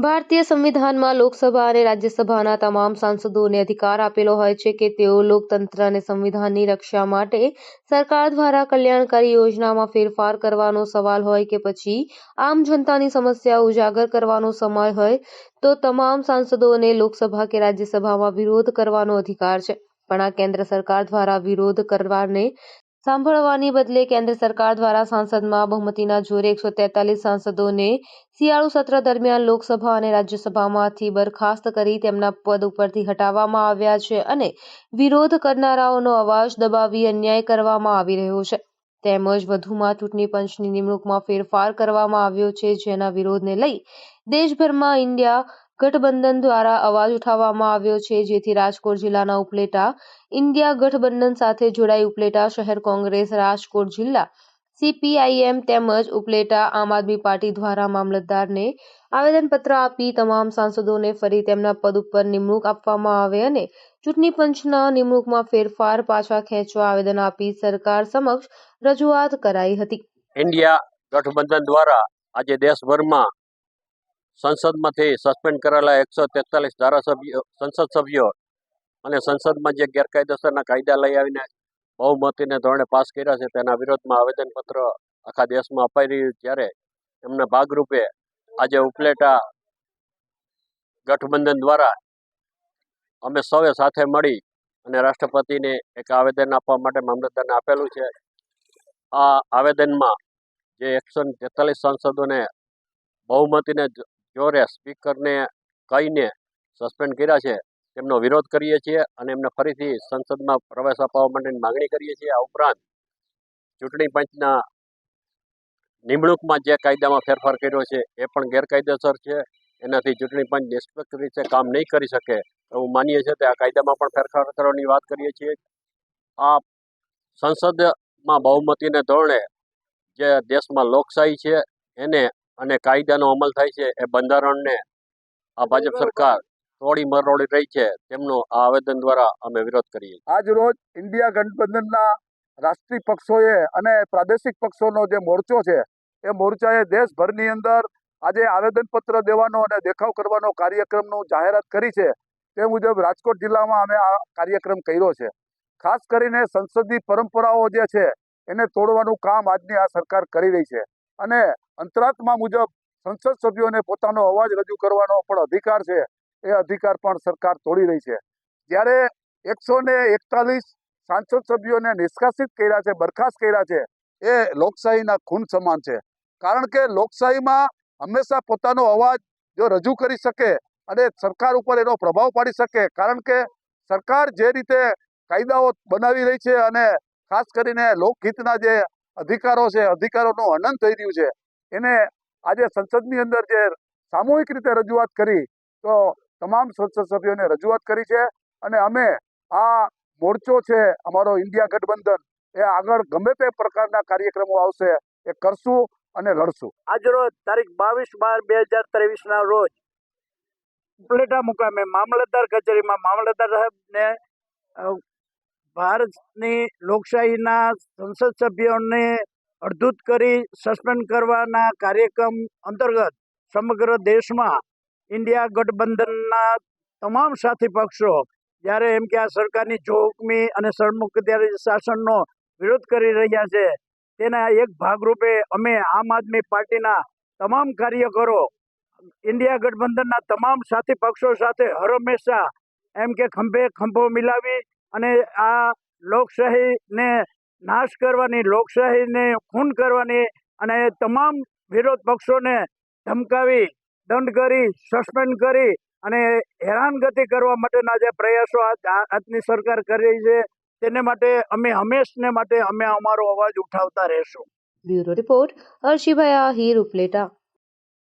ભારતીય સંવિધાનમાં લોકસભા અને રાજ્યસભાના તમામ સાંસદોને અધિકાર આપેલો હોય છે કે તેઓ લોકતંત્ર અને સંવિધાનની રક્ષા માટે સરકાર દ્વારા કલ્યાણકારી યોજનામાં ફેરફાર કરવાનો સવાલ હોય કે પછી આમ જનતાની સમસ્યા ઉજાગર કરવાનો સમય હોય, તો તમામ સાંસદોને લોકસભા કે રાજ્યસભામાં વિરોધ કરવાનો અધિકાર છે. પણ આ કેન્દ્ર સરકાર દ્વારા વિરોધ કરવાને સાંભળવાની બદલે કેન્દ્ર સરકાર દ્વારા સાંસદમાં બહુમતીના જોરે એકસો તેતાલીસ સાંસદોને શિયાળુ સત્ર દરમિયાન લોકસભા અને રાજ્યસભામાંથી બરખાસ્ત કરી તેમના પદ ઉપરથી હટાવવામાં આવ્યા છે અને વિરોધ કરનારાઓનો અવાજ દબાવી અન્યાય કરવામાં આવી રહ્યો છે. તેમજ વધુમાં ચૂંટણી પંચની નિમણૂકમાં ફેરફાર કરવામાં આવ્યો છે, જેના વિરોધને લઈ દેશભરમાં ઇન્ડિયા ગઠબંધન દ્વારા અવાજ ઉઠાવવામાં આવ્યો છે, જેથી રાજકોટ જિલ્લાના ઉપલેટા, ઇન્ડિયા ગઠબંધન સાથે જોડાઈ ઉપલેટા શહેર કોંગ્રેસ, રાજકોટ જિલ્લા સીપીઆઈએમ તેમજ ઉપલેટા આમ આદમી પાર્ટી દ્વારા મામલતદારને આવેદનપત્ર આપી તમામ સાંસદોને ફરી તેમના પદ ઉપર નિમણૂક આપવામાં આવે અને ચૂંટણી પંચના નિમણૂકમાં ફેરફાર પાછા ખેંચવા આવેદન આપી સરકાર સમક્ષ રજૂઆત કરાઈ હતી. ઇન્ડિયા ગઠબંધન દ્વારા આજે દેશભરમાં સંસદમાંથી સસ્પેન્ડ કરેલા એકસો તેતાલીસ ધારાસભ્યો, સંસદ સભ્યો અને સંસદમાં જે ગેરકાયદેસરના કાયદા લઈ આવીને બહુમતીને ધોરણે પાસ કર્યા છે તેના વિરોધમાં આવેદનપત્ર આખા દેશમાં અપાઈ રહ્યું ત્યારે એમના ભાગરૂપે આજે ઉપલેટા ગઠબંધન દ્વારા અમે સૌએ સાથે મળી અને રાષ્ટ્રપતિને એક આવેદન આપવા માટે મામલતદારને આપેલું છે. આ આવેદનમાં જે એકસો તેતાલીસ સાંસદોને બહુમતીને જોરે સ્પીકરને કહીને સસ્પેન્ડ કર્યા છે, તેમનો વિરોધ કરીએ છીએ અને એમને ફરીથી સંસદમાં પ્રવેશ અપાવવા માટેની માગણી કરીએ છીએ. આ ઉપરાંત ચૂંટણી પંચના નિમણૂકમાં જે કાયદામાં ફેરફાર કર્યો છે, એ પણ ગેરકાયદેસર છે. એનાથી ચૂંટણી પંચ નિષ્પક્ષ રીતે કામ નહીં કરી શકે એવું માનીએ છીએ. તે આ કાયદામાં પણ ફેરફાર કરવાની વાત કરીએ છીએ. આ સંસદમાં બહુમતીને ધોરણે જે દેશમાં લોકશાહી છે, એને અને કાયદાનો અમલ થાય છે એ બંધારણને આ ભાજપ સરકાર તોડી મરોડી રહી છે તેમનો આ આવેદન દ્વારા અમે વિરોધ કરીએ આજ રોજ ઇન્ડિયા ગઠબંધનના રાષ્ટ્રીય પક્ષોએ અને પ્રાદેશિક પક્ષોનો જે મોરચો છે એ મોરચાએ દેશભરની અંદર આજે આવેદનપત્ર દેવાનો અને દેખાવ કરવાનો કાર્યક્રમનું જાહેરાત કરી છે. તે મુજબ રાજકોટ જિલ્લામાં અમે આ કાર્યક્રમ કર્યો છે. ખાસ કરીને સંસદીય પરંપરાઓ જે છે એને તોડવાનું કામ આજની આ સરકાર કરી રહી છે. અને અંતરાત્મા મુજબ સંસદ સભ્યોને પોતાનો અવાજ રજૂ કરવાનો પણ અધિકાર છે. એ અધિકાર પણ સરકાર તોડી રહી છે. જ્યારે એકસો ને એકતાલીસ સાંસદ સભ્યોને નિષ્કાસિત કર્યા છે, બરખાસ્ત કર્યા છે, એ લોકશાહીના ખૂન સમાન છે. કારણ કે લોકશાહીમાં હંમેશા પોતાનો અવાજ જો રજૂ કરી શકે અને સરકાર ઉપર એનો પ્રભાવ પાડી શકે, કારણ કે સરકાર જે રીતે કાયદાઓ બનાવી રહી છે અને ખાસ કરીને લોકહિતના જે અધિકારો છે, અધિકારોનું હનન થઈ રહ્યું છે એને આજે સંસદની અંદર જે સામૂહિક રીતે રજૂઆત કરી, તો તમામ સંસદ સભ્યોને રજૂઆત કરી છે અને અમે આ મોરચો છે, અમારો ઇન્ડિયા ગઠબંધન, એ આગળ ગમે તે પ્રકારના કાર્યક્રમો આવશે એ કરશું અને લડશું. આજરોજ તારીખ બાવીસ બાર બે હજાર ત્રેવીસના રોજ ઉપલેટા મુકામે મામલતદાર કચેરીમાં મામલતદાર સાહેબને ભારતની લોકશાહીના સંસદ સભ્યોને અડધૂત કરી સસ્પેન્ડ કરવાના કાર્યક્રમ અંતર્ગત સમગ્ર દેશમાં ઇન્ડિયા ગઠબંધનના તમામ સાથી પક્ષો જ્યારે એમ કે આ સરકારની જોખમી અને સરમુખત્યારી શાસનનો વિરોધ કરી રહ્યા છે, તેના એક ભાગરૂપે અમે આમ આદમી પાર્ટીના તમામ કાર્યકરો ઇન્ડિયા ગઠબંધનના તમામ સાથી પક્ષો સાથે હર હંમેશા એમ કે ખંભે ખંભો મિલાવી અને આ લોકશાહીને નાશ કરવાની, લોકશાહીને ખૂન કરવાની અને તમામ વિરોધ પક્ષોને ધમકાવી, દંડ કરી, સસ્પેન્ડ કરી અને હેરાનગતિ કરવા માટેના જે પ્રયાસો આજની સરકાર કરી છે, તેને માટે અમે હંમેશને માટે અમે અમારો અવાજ ઉઠાવતા રહેશું. Bureau report Harshibhai Ahir Upleta.